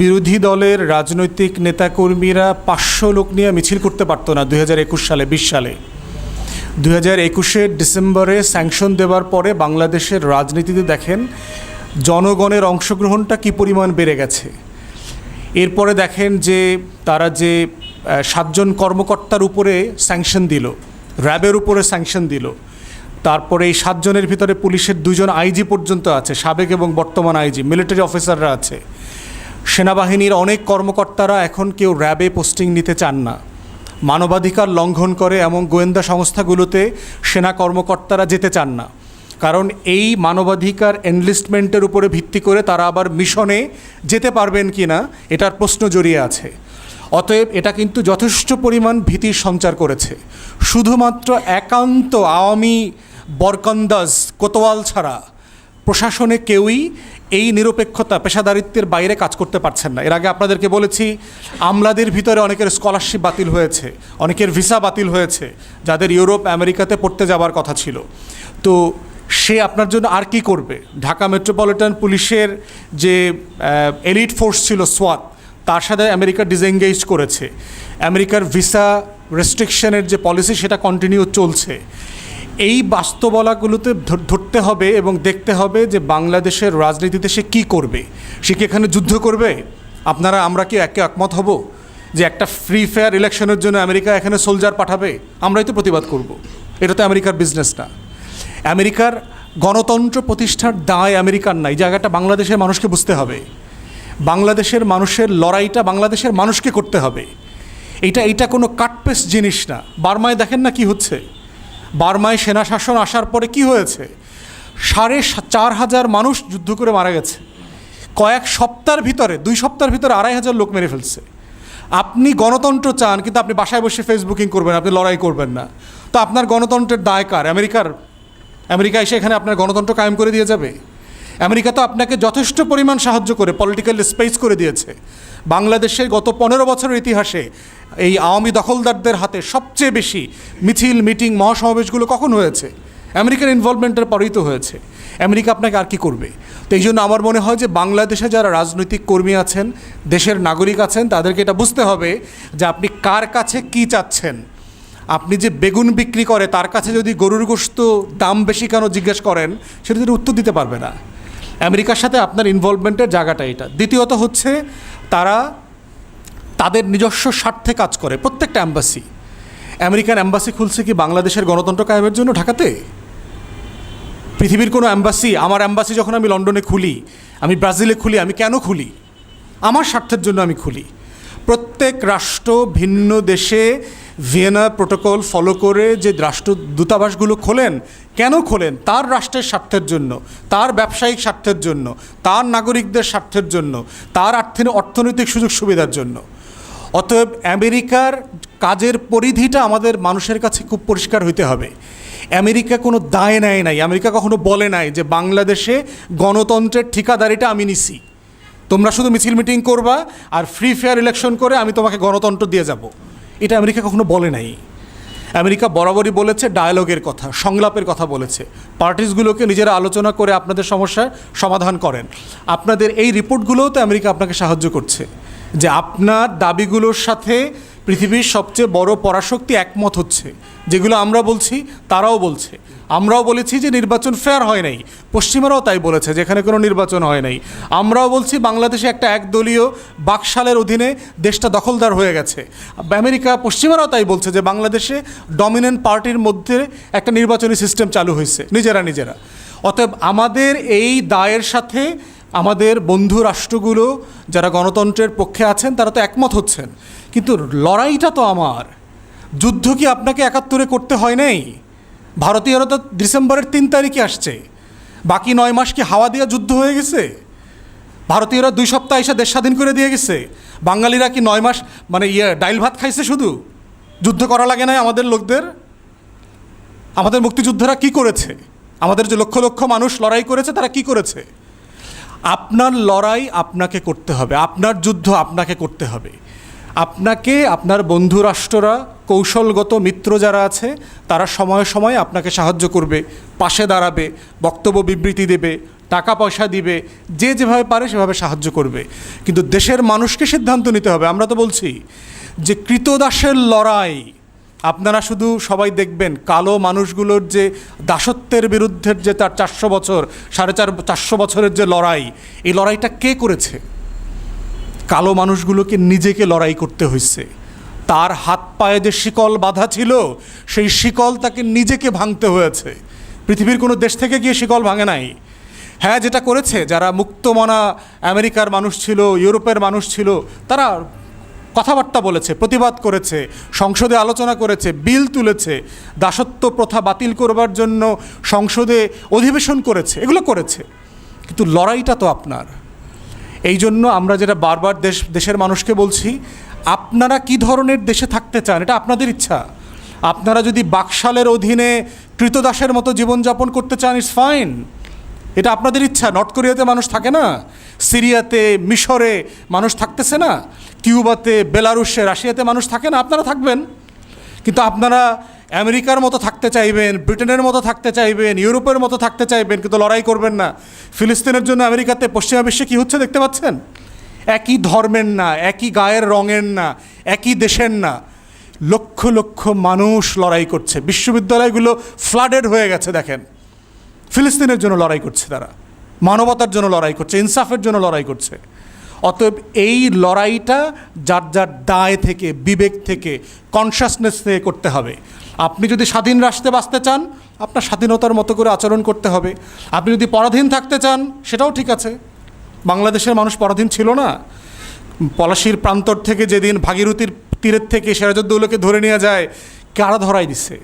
বিরোধী দলের রাজনৈতিক নেতাকর্মীরা পাঁচশো লোক নিয়ে মিছিল করতে পারতো না দুই হাজার একুশ সালে, বিশ সালে। দু হাজার একুশের ডিসেম্বরে স্যাংশন দেওয়ার পরে বাংলাদেশের রাজনীতিতে দেখেন, জনগণের অংশগ্রহণটা কী পরিমাণ বেড়ে গেছে। এরপরে দেখেন যে তারা যে সাতজন কর্মকর্তার উপরে স্যাংশন দিল, র্যাবের উপরে স্যাংশন দিল। তারপরে এই সাতজনের ভিতরে পুলিশের দুজন আইজি পর্যন্ত আছে, সাবেক এবং বর্তমান আইজি, মিলিটারি অফিসাররা আছে। সেনাবাহিনীর অনেক কর্মকর্তারা এখন কেউ র্যাবে পোস্টিং নিতে চান না। মানবাধিকার লঙ্ঘন করে এমন গোয়েন্দা সংস্থাগুলোতে সেনা কর্মকর্তারা যেতে চান না। কারণ এই মানবাধিকার এনলিস্টমেন্টের উপরে ভিত্তি করে তারা আবার মিশনে যেতে পারবেন কি না এটার প্রশ্ন জড়িয়ে আছে। অতএব এটা কিন্তু যথেষ্ট পরিমাণ ভীতির সঞ্চার করেছে। শুধুমাত্র একান্ত আওয়ামী বরকন্দাজ কোতোয়াল ছাড়া প্রশাসনে কেউই এই নিরপেক্ষতা পেশাদারিত্বের বাইরে কাজ করতে পারছেন না। এর আগে আপনাদেরকে বলেছি, আমলাদের ভিতরে অনেকের স্কলারশিপ বাতিল হয়েছে, অনেকের ভিসা বাতিল হয়েছে, যাদের ইউরোপ, আমেরিকাতে পড়তে যাওয়ার কথা ছিল। তো সে আপনার জন্য আর কি করবে? ঢাকা মেট্রোপলিটন পুলিশের যে এলিট ফোর্স ছিল সোয়াত তার সাথে আমেরিকা ডিসএঙ্গেজ করেছে। আমেরিকার ভিসা রেস্ট্রিকশনের যে পলিসি সেটা কন্টিনিউ চলছে। এই বাস্তবলাগুলোতে ধরতে হবে এবং দেখতে হবে যে বাংলাদেশের রাজনীতিতে সে কী করবে। সে কি এখানে যুদ্ধ করবে? আপনারা, আমরা কি একে একমত হব যে একটা ফ্রি ফেয়ার ইলেকশনের জন্য আমেরিকা এখানে সোলজার পাঠাবে? আমরাই তো প্রতিবাদ করব। এটা তো আমেরিকার বিজনেস না। আমেরিকার গণতন্ত্র প্রতিষ্ঠার দায় আমেরিকার নাই জায়গাটা বাংলাদেশের মানুষকে বুঝতে হবে। বাংলাদেশের মানুষের লড়াইটা বাংলাদেশের মানুষকে করতে হবে। এটা এটা কোনো কাটপেস জিনিস না। বার্মায় দেখেন না কি হচ্ছে? বার্মায় সেনা শাসন আসার পরে কি হয়েছে? সাড়ে চার হাজার মানুষ যুদ্ধ করে মারা গেছে। কয়েক সপ্তাহের ভিতরে, দুই সপ্তাহের ভিতরে আড়াই হাজার লোক মেরে ফেলছে। আপনি গণতন্ত্র চান, কিন্তু আপনি বাসায় বসে ফেসবুকিং করবেন, আপনি লড়াই করবেন না। তো আপনার গণতন্ত্রের দায় কার? আমেরিকার, আমেরিকা এসে এখানে আপনার গণতন্ত্র কায়েম করে দিয়ে যাবে? আমেরিকা তো আপনাকে যথেষ্ট পরিমাণ সাহায্য করে পলিটিক্যাল স্পেস করে দিয়েছে। বাংলাদেশের গত পনেরো বছরের ইতিহাসে এই আওয়ামী দখলদারদের হাতে সবচেয়ে বেশি মিছিল, মিটিং, মহাসমাবেশগুলো কখন হয়েছে? আমেরিকার ইনভলভমেন্টের পরেই তো হয়েছে। আমেরিকা আপনাকে আর কি করবে? তো এই জন্য আমার মনে হয় যে বাংলাদেশে যারা রাজনৈতিক কর্মী আছেন, দেশের নাগরিক আছেন, তাদেরকে এটা বুঝতে হবে যে আপনি কার কাছে কি চাচ্ছেন। আপনি যে বেগুন বিক্রি করে, তার কাছে যদি গরুর গোস্ত দাম বেশি কেন জিজ্ঞেস করেন, সেটা যদি উত্তর দিতে পারবে না। আমেরিকার সাথে আপনার ইনভলভমেন্টের জায়গাটা এটা। দ্বিতীয়ত হচ্ছে, তারা তাদের নিজস্ব স্বার্থে কাজ করে, প্রত্যেকটা অ্যাম্বাসি আমেরিকান অ্যাম্বাসি খুলছে কি বাংলাদেশের গণতন্ত্র কায়েমের জন্য ঢাকাতে? পৃথিবীর কোনো অ্যাম্বাসি আমার অ্যাম্বাসি যখন আমি লন্ডনে খুলি, আমি ব্রাজিলে খুলি, আমি কেন খুলি? আমার স্বার্থের জন্য আমি খুলি। প্রত্যেক রাষ্ট্র ভিন্ন দেশে ভিয়েনা প্রোটোকল ফলো করে যে রাষ্ট্র দূতাবাসগুলো খোলেন, কেন খোলেন? তার রাষ্ট্রের স্বার্থের জন্য, তার ব্যবসায়িক স্বার্থের জন্য, তার নাগরিকদের স্বার্থের জন্য, তার অর্থনৈতিক সুযোগ সুবিধার জন্য। অতএব আমেরিকার কাজের পরিধিটা আমাদের মানুষের কাছে খুব পরিষ্কার হইতে হবে। আমেরিকা কোনো দায় নেয় নাই, আমেরিকা কখনো বলে নাই যে বাংলাদেশে গণতন্ত্রের ঠিকাদারিটা আমি নিছি। তোমরা শুধু মিছিল মিটিং করবা আর ফ্রি ফেয়ার ইলেকশন করে আমি তোমাকে গণতন্ত্র দিয়ে যাব। এটা আমেরিকা কখনো বলে নাই। আমেরিকা বরাবরই বলেছে ডায়ালগের কথা, সংলাপের কথা বলেছে। পার্টিসগুলোকে নিজেরা আলোচনা করে আপনাদের সমস্যার সমাধান করেন। আপনাদের এই রিপোর্টগুলোও তো আমেরিকা আপনাকে সাহায্য করছে। যে আপনার দাবিগুলোর সাথে পৃথিবীর সবচেয়ে বড় পরাশক্তি একমত হচ্ছে। যেগুলো আমরা বলছি, তারাও বলছে। আমরাও বলেছি যে নির্বাচন ফেয়ার হয় নাই। পশ্চিমারাও তাই বলেছে, যেখানে কোনো নির্বাচন হয় নাই। আমরাও বলছি বাংলাদেশে একটা একদলীয় বাকশালের অধীনে দেশটা দখলদার হয়ে গেছে। আমেরিকা, পশ্চিমারাও তাই বলছে যে বাংলাদেশে ডমিনেন্ট পার্টির মধ্যে একটা নির্বাচনী সিস্টেম চালু হয়েছে। নিজেরা নিজেরা। অতএব আমাদের এই দায়ের সাথে আমাদের বন্ধু রাষ্ট্রগুলো যারা গণতন্ত্রের পক্ষে আছেন, তারা তো একমত হচ্ছেন। কিন্তু লড়াইটা তো আমার। যুদ্ধ কি আপনাকে একাত্তরে করতে হয় নাই? ভারতীয়রা তো ডিসেম্বরের তিন তারিখে আসছে। বাকি নয় মাস কি হাওয়া দিয়ে যুদ্ধ হয়ে গেছে? ভারতীয়রা দুই সপ্তাহ এসে দেশ স্বাধীন করে দিয়ে গেছে। বাঙালিরা কি নয় মাস মানে ইয়ে ডাইল ভাত খাইছে শুধু? যুদ্ধ করা লাগে নাই আমাদের লোকদের? আমাদের মুক্তিযোদ্ধারা কি করেছে? আমাদের যে লক্ষ লক্ষ মানুষ লড়াই করেছে, তারা কি করেছে? আপনার লড়াই আপনাকে করতে হবে, আপনার যুদ্ধ আপনাকে করতে হবে। আপনাকে, আপনার বন্ধু রাষ্ট্ররা, কৌশলগত মিত্র যারা আছে, তারা সময়ে সময়ে আপনাকে সাহায্য করবে, পাশে দাঁড়াবে, বক্তব্য বিবৃতি দেবে, টাকা পয়সা দিবে, যে যেভাবে পারে সেভাবে সাহায্য করবে। কিন্তু দেশের মানুষকে সিদ্ধান্ত নিতে হবে। আমরা তো বলছি যে কৃতদাসের লড়াই আপনারা শুধু সবাই দেখবেন, কালো মানুষগুলোর যে দাসত্বের বিরুদ্ধে যে তার চারশো বছর, সাড়ে চার, চারশো বছরের যে লড়াই, এই লড়াইটা কে করেছে? কালো মানুষগুলোকে নিজেকে লড়াই করতে হয়েছে। তার হাত পায়ে যে শিকল বাঁধা ছিল, সেই শিকল তাকে নিজেকে ভাঙতে হয়েছে। পৃথিবীর কোনো দেশ থেকে গিয়ে শিকল ভাঙে নাই। হ্যাঁ যেটা করেছে, যারা মুক্তমনা আমেরিকার মানুষ ছিল, ইউরোপের মানুষ ছিল, তারা কথাবার্তা বলেছে, প্রতিবাদ করেছে, সংসদে আলোচনা করেছে, বিল তুলেছে, দাসত্ব প্রথা বাতিল করবার জন্য সংসদে অধিবেশন করেছে, এগুলো করেছে। কিন্তু লড়াইটা তো আপনার। এই জন্য আমরা যেটা বারবার দেশ, দেশের মানুষকে বলছি, আপনারা কি ধরনের দেশে থাকতে চান? এটা আপনাদের ইচ্ছা। আপনারা যদি বাকশালের অধীনে কৃতদাসের মতো জীবনযাপন করতে চান ইটস ফাইন এটা আপনাদের ইচ্ছা, নর্থ কোরিয়াতে মানুষ থাকে না? সিরিয়াতে, মিশরে মানুষ থাকতেছে না? কিউবাতে, বেলারুশে, রাশিয়াতে মানুষ থাকে না? আপনারা থাকবেন। কিন্তু আপনারা আমেরিকার মতো থাকতে চাইবেন, ব্রিটেনের মতো থাকতে চাইবেন, ইউরোপের মতো থাকতে চাইবেন, কিন্তু লড়াই করবেন না। ফিলিস্তিনের জন্য আমেরিকাতে পশ্চিমা বিশ্বে কী হচ্ছে দেখতে পাচ্ছেন? একই ধর্মের না, একই গায়ের রঙের না, একই দেশের না। লক্ষ লক্ষ মানুষ লড়াই করছে। বিশ্ববিদ্যালয়গুলো ফ্লাডেড হয়ে গেছে, দেখেন। ফিলিস্তিনের জন্য লড়াই করছে তারা। মানবতার জন্য লড়াই করছে, ইনসাফের জন্য লড়াই করছে। অতএব এই লড়াইটা যার যার দায় থেকে, বিবেক থেকে কনসাসনেস থেকে করতে হবে। আপনি যদি স্বাধীন রাষ্ট্রে বাঁচতে চান, আপনার স্বাধীনতার মতো করে আচরণ করতে হবে। আপনি যদি পরাধীন থাকতে চান, সেটাও ঠিক আছে। বাংলাদেশের মানুষ পরাধীন ছিল না। পলাশির প্রান্তর থেকে যেদিন ভাগীরথীর তীরের থেকে সিরাজউদ্দৌলাকে ধরে নিয়ে যায়, কারা ধরাই দিছে?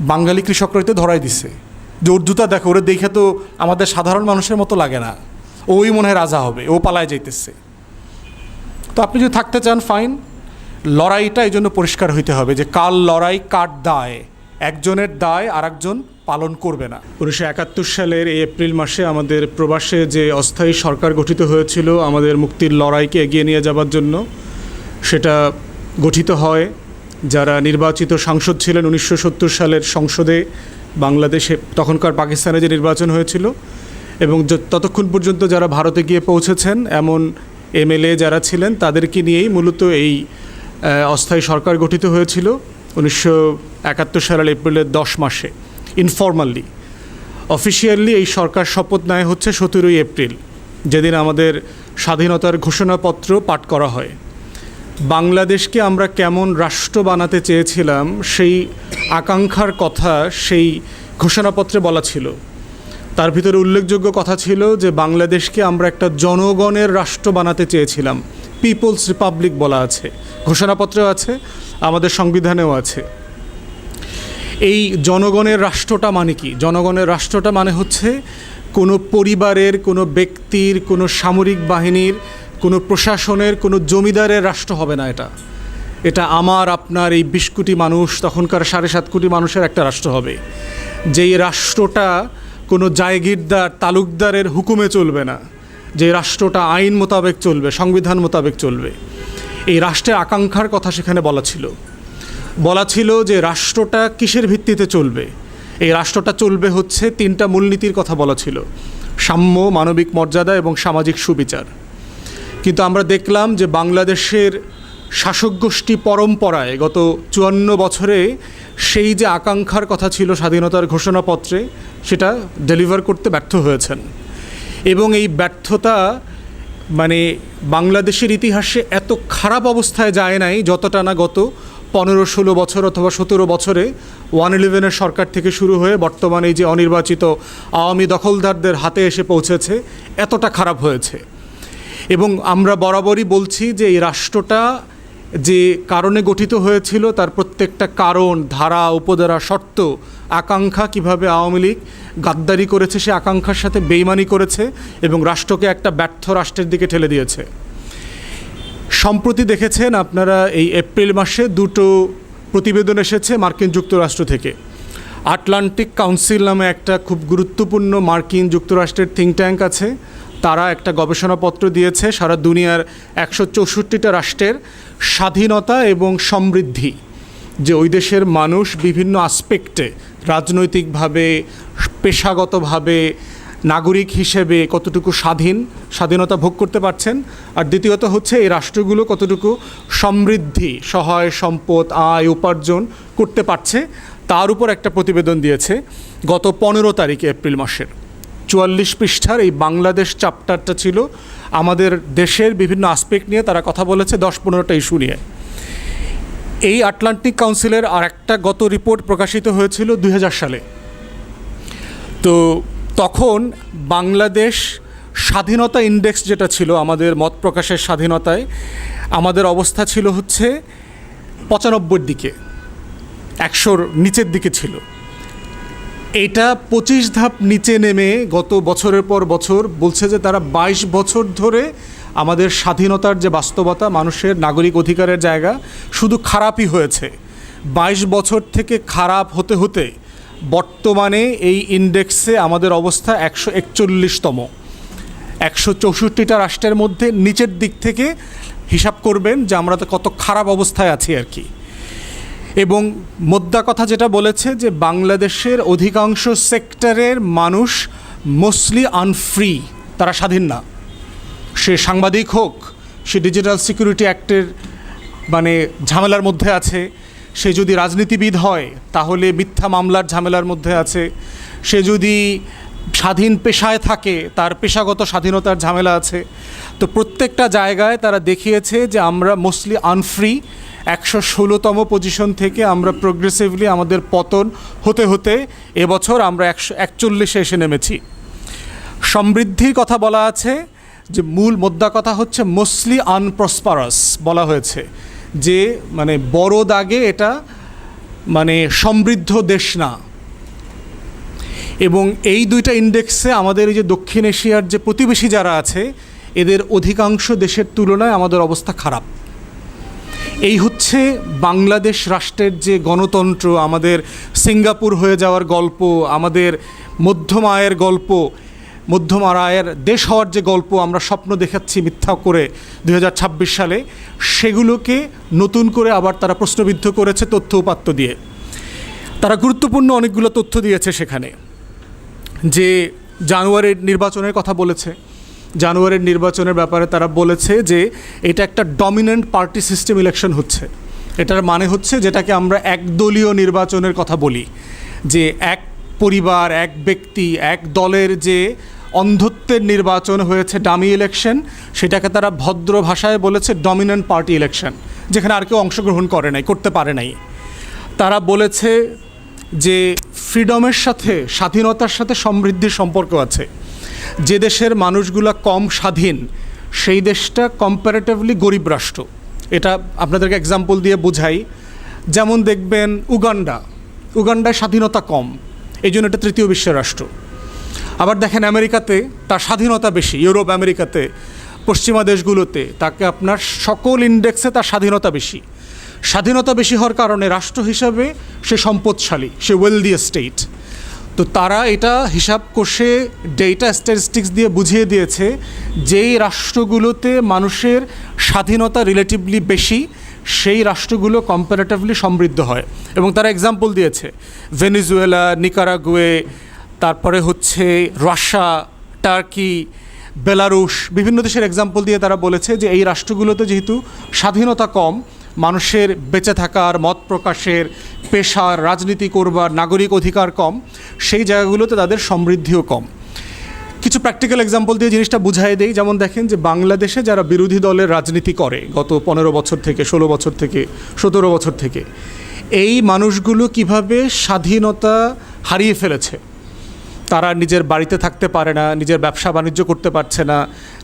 বাঙালি কৃষকরাই তো ধরাই দিছে। যে ওর দেখো, ওরে দেখে তো আমাদের সাধারণ মানুষের মতো লাগে না। ওই মনে হয় রাজা হবে, ও পালায় যাইতেছে। তো আপনি যদি থাকতে চান ফাইন লড়াইটা এই জন্য পরিষ্কার হইতে হবে যে কাল লড়াই কার দায়। একজনের দায় আর একজন পালন করবে না। উনিশশো একাত্তর সালের এই এপ্রিল মাসে আমাদের প্রবাসে যে অস্থায়ী সরকার গঠিত হয়েছিল, আমাদের মুক্তির লড়াইকে এগিয়ে নিয়ে যাবার জন্য সেটা গঠিত হয়। যারা নির্বাচিত সাংসদ ছিলেন উনিশশো সত্তর সালের সংসদে বাংলাদেশে, তখনকার পাকিস্তানে যে নির্বাচন হয়েছিল এবং ততক্ষণ পর্যন্ত যারা ভারতে গিয়ে পৌঁছেছেন, এমন এমএলএ যারা ছিলেন, তাদেরকে নিয়েই মূলত এই অস্থায়ী সরকার গঠিত হয়েছিল উনিশশো একাত্তর সালের এপ্রিলের দশ মাসে ইনফর্মালি অফিসিয়ালি এই সরকার শপথ নেয় হচ্ছে সতেরোই এপ্রিল, যেদিন আমাদের স্বাধীনতার ঘোষণাপত্র পাঠ করা হয়। বাংলাদেশকে আমরা কেমন রাষ্ট্র বানাতে চেয়েছিলাম, সেই আকাঙ্ক্ষার কথা সেই ঘোষণাপত্রে বলা ছিল। তার ভিতরে উল্লেখযোগ্য কথা ছিল যে, বাংলাদেশকে আমরা একটা জনগণের রাষ্ট্র বানাতে চেয়েছিলাম পিপলস রিপাবলিক বলা আছে, ঘোষণাপত্রেও আছে, আমাদের সংবিধানেও আছে। এই জনগণের রাষ্ট্রটা মানে কি? জনগণের রাষ্ট্রটা মানে হচ্ছে কোনো পরিবারের, কোনো ব্যক্তির, কোনো সামরিক বাহিনীর কোনো প্রশাসনের, কোনো জমিদারের রাষ্ট্র হবে না এটা। এটা আমার, আপনার এই বিশ কোটি মানুষ, তখনকার সাড়ে সাত কোটি মানুষের একটা রাষ্ট্র হবে। যেই রাষ্ট্রটা কোনো জায়গিরদার, তালুকদারের হুকুমে চলবে না। যে রাষ্ট্রটা আইন মোতাবেক চলবে, সংবিধান মোতাবেক চলবে। এই রাষ্ট্রের আকাঙ্ক্ষার কথা সেখানে বলা ছিল। বলা ছিল যে রাষ্ট্রটা কিসের ভিত্তিতে চলবে? এই রাষ্ট্রটা চলবে হচ্ছে তিনটা মূলনীতির কথা বলা ছিল। সাম্য, মানবিক মর্যাদা এবং সামাজিক সুবিচার। কিন্তু আমরা দেখলাম যে বাংলাদেশের শাসক গোষ্ঠী পরম্পরায় গত চুয়ান্ন বছরে সেই যে আকাঙ্ক্ষার কথা ছিল স্বাধীনতার ঘোষণাপত্রে, সেটা ডেলিভার করতে ব্যর্থ হয়েছেন। এবং এই ব্যর্থতা মানে বাংলাদেশের ইতিহাসে এত খারাপ অবস্থায় যায় নাই যতটা না গত পনেরো, ষোলো বছর অথবা সতেরো বছরে ওয়ান ইলেভেনের সরকার থেকে শুরু হয়ে বর্তমানে যে অনির্বাচিত আওয়ামী দখলদারদের হাতে এসে পৌঁছেছে, এতটা খারাপ হয়েছে। এবং আমরা বরাবরই বলছি যে এই রাষ্ট্রটা যে কারণে গঠিত হয়েছিল, তার প্রত্যেকটা কারণ, ধারা, উপধারা, শর্ত, আকাঙ্ক্ষা কীভাবে আওয়ামী লীগ গাদ্দারি করেছে, সে আকাঙ্ক্ষার সাথে বেইমানি করেছে এবং রাষ্ট্রকে একটা ব্যর্থ রাষ্ট্রের দিকে ঠেলে দিয়েছে। সম্প্রতি দেখেছেন আপনারা এই এপ্রিল মাসে দুটো প্রতিবেদন এসেছে মার্কিন যুক্তরাষ্ট্র থেকে। আটলান্টিক কাউন্সিল নামে একটা খুব গুরুত্বপূর্ণ মার্কিন যুক্তরাষ্ট্রের থিঙ্ক ট্যাঙ্ক আছে। তারা একটা গবেষণাপত্র দিয়েছে, সারা দুনিয়ার একশো চৌষট্টিটা রাষ্ট্রের স্বাধীনতা এবং সমৃদ্ধি। যে ওই দেশের মানুষ বিভিন্ন আসপেক্টে রাজনৈতিকভাবে, পেশাগতভাবে, নাগরিক হিসেবে কতটুকু স্বাধীন, স্বাধীনতা ভোগ করতে পারছেন। আর দ্বিতীয়ত হচ্ছে এই রাষ্ট্রগুলো কতটুকু সমৃদ্ধি, সহায় সম্পদ, আয়, উপার্জন করতে পারছে, তার উপর একটা প্রতিবেদন দিয়েছে গত পনেরো তারিখে, এপ্রিল মাসের। চুয়াল্লিশ পৃষ্ঠার এই বাংলাদেশ চ্যাপ্টারটা ছিল। আমাদের দেশের বিভিন্ন আসপেক্ট নিয়ে তারা কথা বলেছে দশ পনেরোটা ইস্যু নিয়ে। এই আটলান্টিক কাউন্সিলের আর একটা গত রিপোর্ট প্রকাশিত হয়েছিল দু হাজার সালে। তো তখন বাংলাদেশ স্বাধীনতা ইন্ডেক্স যেটা ছিল, আমাদের মত প্রকাশের স্বাধীনতায়, আমাদের অবস্থা ছিল হচ্ছে পঁচানব্বইয়ের দিকে। একশোর নিচের দিকে ছিল। এটা পঁচিশ ধাপ নিচে নেমে গত বছরের পর বছর বলছে যে তারা বাইশ বছর ধরে আমাদের স্বাধীনতার যে বাস্তবতা, মানুষের নাগরিক অধিকারের জায়গা শুধু খারাপই হয়েছে। বাইশ বছর থেকে খারাপ হতে হতে বর্তমানে এই ইন্ডেক্সে আমাদের অবস্থা একশো একচল্লিশতম। একশো চৌষট্টিটা রাষ্ট্রের মধ্যে নিচের দিক থেকে হিসাব করবেন যে আমরা তো কত খারাপ অবস্থায় আছি আর কি। এবং মোদ্দা কথা যেটা বলেছে যে বাংলাদেশের অধিকাংশ সেক্টরের মানুষ মোস্টলি আনফ্রি, তারা স্বাধীন না। সে সাংবাদিক হোক, সে ডিজিটাল সিকিউরিটি অ্যাক্টের মানে ঝামেলার মধ্যে আছে, সে যদি রাজনীতিবিদ হয়, তাহলে মিথ্যা মামলার ঝামেলার মধ্যে আছে। সে যদি স্বাধীন পেশায় থাকে, তার পেশাগত স্বাধীনতার ঝামেলা আছে। তো প্রত্যেকটা জায়গায় তারা দেখিয়েছে যে আমরা মোস্টলি আনফ্রি একশো ষোলোতম পজিশন থেকে আমরা প্রোগ্রেসিভলি আমাদের পতন হতে হতে এবছর আমরা একশো একচল্লিশে এসে নেমেছি। সমৃদ্ধির কথা বলা আছে যে মূল মোদ্দা কথা হচ্ছে মোস্টলি আনপ্রসপারাস বলা হয়েছে। যে মানে বড় দাগে এটা মানে সমৃদ্ধ দেশ না। এবং এই দুইটা ইন্ডেক্সে আমাদের এই যে দক্ষিণ এশিয়ার যে প্রতিবেশী যারা আছে, এদের অধিকাংশ দেশের তুলনায় আমাদের অবস্থা খারাপ। এই হচ্ছে বাংলাদেশ রাষ্ট্রের যে গণতন্ত্র, আমাদের সিঙ্গাপুর হয়ে যাওয়ার গল্প, আমাদের মধ্যম আয়ের গল্প, মধ্যম আয়ের দেশ হওয়ার যে গল্প আমরা স্বপ্ন দেখাচ্ছি মিথ্যা করে দু হাজার ছাব্বিশ সালে, সেগুলোকে নতুন করে আবার তারা প্রশ্নবিদ্ধ করেছে তথ্য উপাত্ত দিয়ে। তারা গুরুত্বপূর্ণ অনেকগুলো তথ্য দিয়েছে সেখানে। যে জানুয়ারির নির্বাচনের কথা বলেছে জানুয়ারির নির্বাচনের ব্যাপারে তারা বলেছে যে এটা একটা ডমিনেন্ট পার্টি সিস্টেম ইলেকশন হচ্ছে। এটার মানে হচ্ছে যেটাকে আমরা একদলীয় নির্বাচনের কথা বলি। যে এক পরিবার, এক ব্যক্তি, এক দলের যে অন্ধত্বের নির্বাচন হয়েছে ডামি ইলেকশন সেটাকে তারা ভদ্র ভাষায় বলেছে ডমিনেন্ট পার্টি ইলেকশন যেখানে আর কেউ অংশগ্রহণ করে নাই, করতে পারে নাই। তারা বলেছে যে ফ্রিডমের সাথে, স্বাধীনতার সাথে সমৃদ্ধির সম্পর্ক আছে। যে দেশের মানুষগুলা কম স্বাধীন, সেই দেশটা কম্পারেটিভলি গরিব রাষ্ট্র। এটা আপনাদেরকে এক্সাম্পল দিয়ে বোঝাই। যেমন দেখবেন উগান্ডা। উগান্ডায় স্বাধীনতা কম এই জন্য এটা তৃতীয় বিশ্বের রাষ্ট্র। আবার দেখেন আমেরিকাতে তার স্বাধীনতা বেশি, ইউরোপ, আমেরিকাতে, পশ্চিমা দেশগুলোতে তাকে আপনার সকল ইন্ডেক্সে তার স্বাধীনতা বেশি। স্বাধীনতা বেশি হওয়ার কারণে রাষ্ট্র হিসাবে সে সম্পদশালী, সে ওয়েলদি স্টেট তো তারা এটা হিসাব কষে ডেটা স্ট্যাটিস্টিক্স দিয়ে বুঝিয়ে দিয়েছে যেই রাষ্ট্রগুলোতে মানুষের স্বাধীনতা রিলেটিভলি বেশি, সেই রাষ্ট্রগুলো কম্পারেটিভলি সমৃদ্ধ হয়। এবং তারা এক্সাম্পল দিয়েছে ভেনিজুয়েলা নিকারাগুয়ে তারপরে হচ্ছে রাশিয়া টার্কি বেলারুশ বিভিন্ন দেশের এক্সাম্পল দিয়ে তারা বলেছে যে এই রাষ্ট্রগুলোতে যেহেতু স্বাধীনতা কম মানুষের বেঁচে থাকার, মত প্রকাশের, পেশার, রাজনীতি করবার, নাগরিক অধিকার কম, সেই জায়গাগুলোতে তাদের সমৃদ্ধিও কম। কিছু প্র্যাকটিক্যাল এক্সাম্পল দিয়ে জিনিসটা বুঝাই দেই। যেমন দেখেন যে বাংলাদেশে যারা বিরোধী দলের রাজনীতি করে, গত পনেরো বছর থেকে, ষোলো বছর থেকে, সতেরো বছর থেকে, এই মানুষগুলো কীভাবে স্বাধীনতা হারিয়ে ফেলেছে? তারা নিজের বাড়িতে থাকতে পারে না, নিজের ব্যবসা বাণিজ্য করতে পারছে না,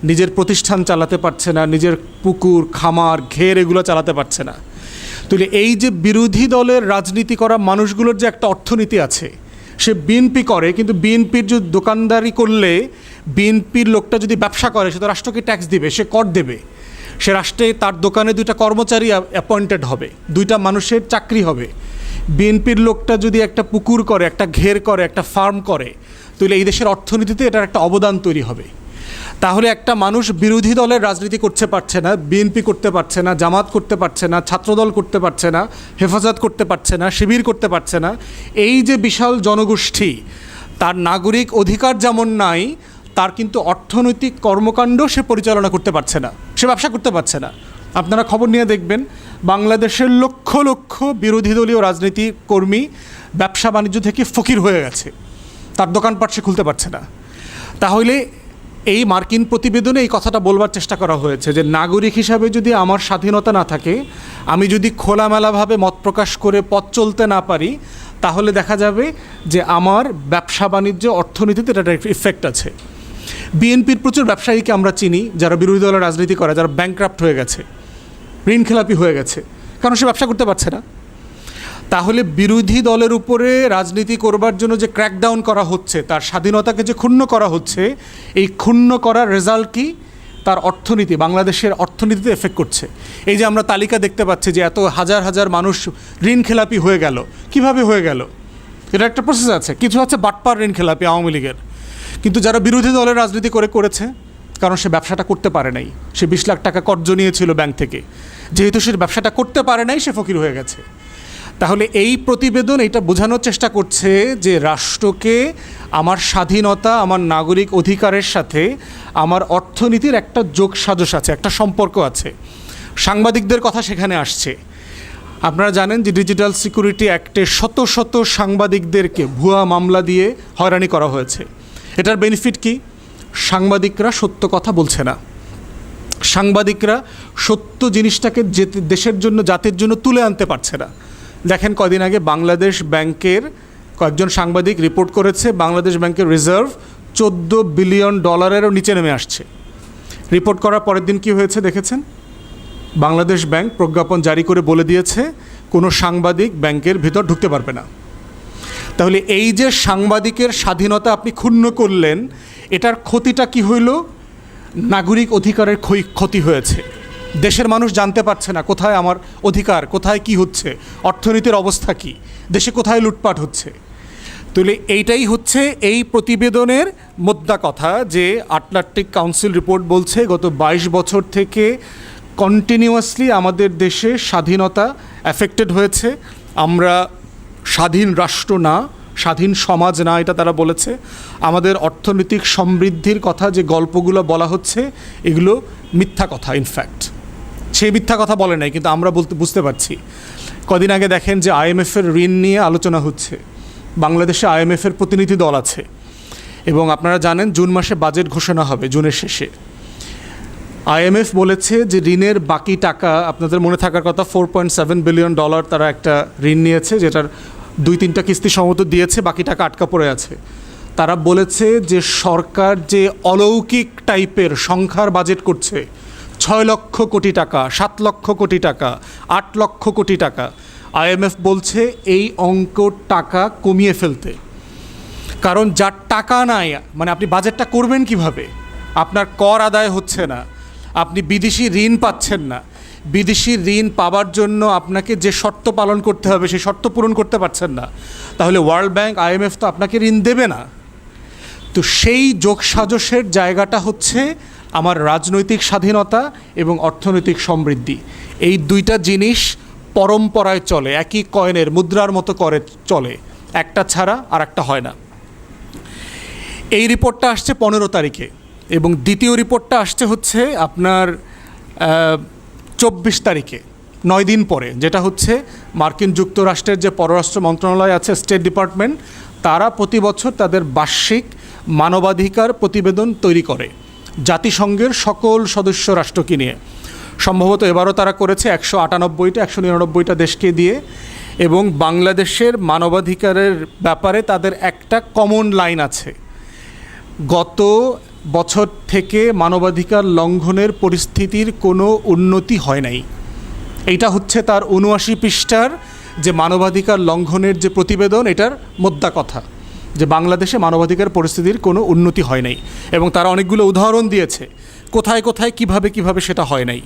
নিজের প্রতিষ্ঠান চালাতে পারছে না, নিজের পুকুর, খামার, ঘের এগুলো চালাতে পারছে না। তাহলে এই যে বিরোধী দলের রাজনীতি করা মানুষগুলোর যে একটা অর্থনীতি আছে, সে বিএনপি করে, কিন্তু বিএনপির যদি দোকানদারি করলে বিএনপির লোকটা যদি ব্যবসা করে, সে তো রাষ্ট্রকে ট্যাক্স দিবে, সে কর দেবে। সে রাষ্ট্রে তার দোকানে দুইটা কর্মচারী অ্যাপয়েন্টেড হবে, দুইটা মানুষের চাকরি হবে। বিএনপির লোকটা যদি একটা পুকুর করে, একটা ঘের করে, একটা ফার্ম করে তাহলে এই দেশের অর্থনীতিতে এটার একটা অবদান তৈরি হবে। তাহলে একটা মানুষ বিরোধী দলের রাজনীতি করতে পারছে না, বিএনপি করতে পারছে না, জামাত করতে পারছে না, ছাত্রদল করতে পারছে না, হেফাজত করতে পারছে না, শিবির করতে পারছে না, এই যে বিশাল জনগোষ্ঠী, তার নাগরিক অধিকার যেমন নাই, তার কিন্তু অর্থনৈতিক কর্মকাণ্ড সে পরিচালনা করতে পারছে না, সে ব্যবসা করতে পারছে না। আপনারা খবর নিয়ে দেখবেন, বাংলাদেশের লক্ষ লক্ষ বিরোধী দলীয় রাজনীতি কর্মী ব্যবসা বাণিজ্য থেকে ফকির হয়ে গেছে। তার দোকানপাট সে খুলতে পারছে না। তাহলে এই মার্কিন প্রতিবেদনে এই কথাটা বলবার চেষ্টা করা হয়েছে যে নাগরিক হিসাবে যদি আমার স্বাধীনতা না থাকে, আমি যদি খোলামেলাভাবে মত প্রকাশ করে পথ চলতে না পারি, তাহলে দেখা যাবে যে আমার ব্যবসা বাণিজ্য, অর্থনীতিতে এটা একটা ইফেক্ট আছে। বিএনপির প্রচুর ব্যবসায়ীকে আমরা চিনি, যারা বিরোধী দলের রাজনীতি করে, যারা ব্যাংক্রাফ্ট হয়ে গেছে, ঋণখেলাপি হয়ে গেছে, কারণ সে ব্যবসা করতে পারছে না। তাহলে বিরোধী দলের উপরে রাজনীতি করবার জন্য যে ক্র্যাকডাউন করা হচ্ছে, তার স্বাধীনতাকে যে ক্ষুণ্ণ করা হচ্ছে, এই ক্ষুণ্ণ করার রেজাল্ট কি? তার অর্থনীতি, বাংলাদেশের অর্থনীতিতে এফেক্ট করছে। এই যে আমরা তালিকা দেখতে পাচ্ছি যে এত হাজার হাজার মানুষ ঋণ খেলাপি হয়ে গেল। কীভাবে হয়ে গেল? এটা একটা প্রসেস আছে। কিছু আছে বাটপার ঋণ খেলাপি আওয়ামী লীগের। কিন্তু যারা বিরোধী দলের রাজনীতি করে করেছে, কারণ সে ব্যবসাটা করতে পারে নাই। সে বিশ লাখ টাকা কর্জ নিয়েছিল ব্যাংক থেকে। যেহেতু সে ব্যবসাটা করতে পারে নাই, সে ফকির হয়ে গেছে। তাহলে এই প্রতিবেদন এটা বোঝানোর চেষ্টা করছে যে রাষ্ট্রকে আমার স্বাধীনতা, আমার নাগরিক অধিকারের সাথে আমার অর্থনীতির একটা যোগ সাজস আছে, একটা সম্পর্ক আছে। সাংবাদিকদের কথা সেখানে আসছে। আপনারা জানেন যে ডিজিটাল সিকিউরিটি অ্যাক্টে শত শত সাংবাদিকদেরকে ভুয়া মামলা দিয়ে হয়রানি করা হয়েছে। এটার বেনিফিট কি? সাংবাদিকরা সত্য কথা বলছে না। সাংবাদিকরা সত্য জিনিসটাকে দেশের জন্য, জাতির জন্য তুলে আনতে পারছে না। দেখেন কদিন আগে বাংলাদেশ ব্যাংকের কয়েকজন সাংবাদিক রিপোর্ট করেছে, বাংলাদেশ ব্যাংকের রিজার্ভ চোদ্দ বিলিয়ন ডলারেরও নিচে নেমে আসছে। রিপোর্ট করার পরের দিন কি হয়েছে দেখেছেন? বাংলাদেশ ব্যাংক প্রজ্ঞাপন জারি করে বলে দিয়েছে, কোনো সাংবাদিক ব্যাংকের ভিতর ঢুকতে পারবে না। তাহলে এই যে সাংবাদিকের স্বাধীনতা আপনি ক্ষুণ্ণ করলেন, এটার ক্ষতিটা কি হইল? নাগরিক অধিকারের ক্ষতি হয়েছে। দেশের মানুষ জানতে পারছে না কোথায় আমার অধিকার, কোথায় কি হচ্ছে, অর্থনীতির অবস্থা কি, দেশে কোথায় লুটপাট হচ্ছে। তাহলে এইটাই হচ্ছে এই প্রতিবেদনের মোদ্দা কথা যে আটলান্টিক কাউন্সিল রিপোর্ট বলছে গত বাইশ বছর থেকে কন্টিনিউয়াসলি আমাদের দেশে স্বাধীনতা অ্যাফেক্টেড হয়েছে। আমরা স্বাধীন রাষ্ট্র না, স্বাধীন সমাজ না, এটা তারা বলেছে। আমাদের অর্থনৈতিক সমৃদ্ধির কথা যে গল্পগুলো বলা হচ্ছে, এগুলো মিথ্যা কথা ইনফ্যাক্ট সেই মিথ্যা কথা বলে নাই, কিন্তু আমরা বলতে, বুঝতে পারছি। কদিন আগে দেখেন যে আইএমএফের ঋণ নিয়ে আলোচনা হচ্ছে। বাংলাদেশে আইএমএফের প্রতিনিধি দল আছে। এবং আপনারা জানেন জুন মাসে বাজেট ঘোষণা হবে, জুনের শেষে। আইএমএফ বলেছে যে ঋণের বাকি টাকা, আপনাদের মনে থাকার কথা four point seven billion dollar তারা একটা ঋণ নিয়েছে, যেটার দুই তিনটা কিস্তি সম্ভবত দিয়েছে, বাকি টাকা আটকা পড়ে আছে। তারা বলেছে যে সরকার যে অলৌকিক টাইপের সংখ্যার বাজেট করছে ছয় লক্ষ কোটি টাকা, সাত লক্ষ কোটি টাকা, আট লক্ষ কোটি টাকা। আইএমএফ বলছে এই অঙ্ক টাকা কমিয়ে ফেলতে। কারণ যার টাকা নাই মানে আপনি বাজেটটা করবেন কীভাবে? আপনার কর আদায় হচ্ছে না। আপনি বিদেশি ঋণ পাচ্ছেন না। বিদেশি ঋণ পাওয়ার জন্য আপনাকে যে শর্ত পালন করতে হবে, সেই শর্ত পূরণ করতে পারছেন না। তাহলে ওয়ার্ল্ড ব্যাংক আইএমএফ তো আপনাকে ঋণ দেবে না। তো সেই যোগসাজশের জায়গাটা হচ্ছে আমার রাজনৈতিক স্বাধীনতা এবং অর্থনৈতিক সমৃদ্ধি। এই দুইটা জিনিস পরম্পরায় চলে, একই কয়েনের মুদ্রার মতো করে চলে, একটা ছাড়া আর একটা হয় না। এই রিপোর্টটা আসছে পনেরো তারিখে এবং দ্বিতীয় রিপোর্টটা আসছে হচ্ছে আপনার চব্বিশ তারিখে, নয় দিন পরে, যেটা হচ্ছে মার্কিন যুক্তরাষ্ট্রের যে পররাষ্ট্র মন্ত্রণালয় আছে, স্টেট ডিপার্টমেন্ট, তারা প্রতি বছর তাদের বার্ষিক মানবাধিকার প্রতিবেদন তৈরি করে। জাতিসংঘের সকল সদস্য রাষ্ট্রকে নিয়ে। সম্ভবত এবারও তারা করেছে একশো আটানব্বইটা, একশো নিরানব্বইটা দেশকে দিয়ে এবং বাংলাদেশের মানবাধিকারের ব্যাপারে তাদের একটা কমন লাইন আছে। গত বছর থেকে মানবাধিকার লঙ্ঘনের পরিস্থিতির কোনো উন্নতি হয় নাই। এইটা হচ্ছে তার উনআশি পৃষ্ঠার যে মানবাধিকার লঙ্ঘনের যে প্রতিবেদন, এটার মোদ্দা কথা। যে বাংলাদেশে মানবাধিকার পরিস্থিতির কোনো উন্নতি হয় নাই। এবং তারা অনেকগুলো উদাহরণ দিয়েছে। কোথায় কোথায়, কীভাবে কীভাবে সেটা হয় নাই।